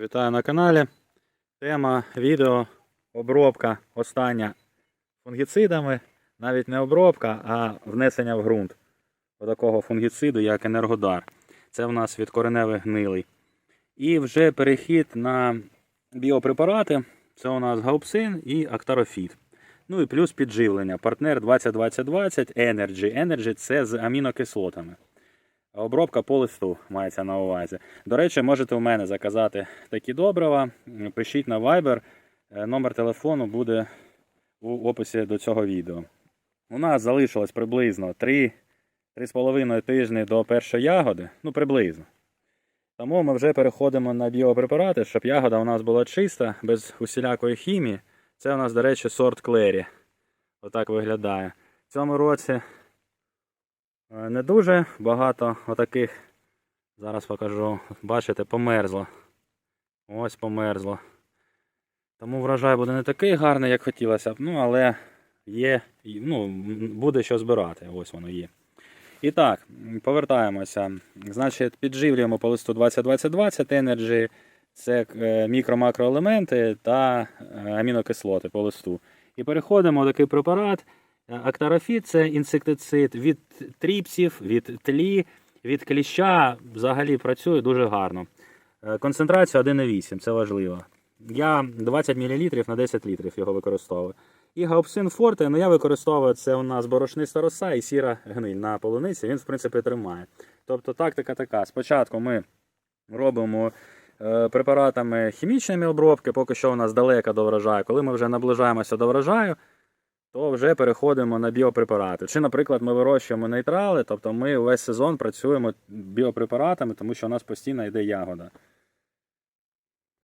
Вітаю на каналі. Тема відео обробка остання фунгіцидами. Навіть не обробка, а внесення в ґрунт такого фунгіциду, як енергодар. Це в нас від кореневих гнилий. І вже перехід на біопрепарати. Це у нас гаупсин і актарофіт. Ну і плюс підживлення. Партнер 20-20-20 Energy. Energy це з амінокислотами. Обробка по листу мається на увазі. До речі, можете у мене заказати такі добрива. Пишіть на Viber. Е, Номер телефону буде у описі до цього відео. У нас залишилось приблизно 3 3,5 тижні до першої ягоди. Ну, приблизно. Тому ми вже переходимо на біопрепарати, щоб ягода у нас була чиста, без усілякої хімії. Це у нас, до речі, сорт Клері. Отак виглядає. В цьому році не дуже багато отаких. Зараз покажу. Бачите, померзло. Ось померзло. Тому врожай буде не такий гарний, як хотілося б. Ну, але є, ну, буде що збирати. Ось воно є. І так, повертаємося. Значить, підживлюємо по листу 20-20-20 Energy. Це е, мікро-макроелементи та е, амінокислоти по листу. І переходимо в такий препарат. Актарофіт це інсектицид від тріпсів, від тлі, від кліща. Взагалі працює дуже гарно. Е, Концентрація 1,8, це важливо. Я 20 мл на 10 літрів його використовую. І гаупсин форте, ну я використовую це у нас борошниста роса і сіра гниль на полуниці. Він, в принципі, тримає. Тобто тактика така. Спочатку ми робимо е, препаратами хімічними обробки, поки що у нас далеко до врожаю. Коли ми вже наближаємося до врожаю, то вже переходимо на біопрепарати. Чи, наприклад, ми вирощуємо нейтрали, тобто ми весь сезон працюємо біопрепаратами, тому що у нас постійно йде ягода.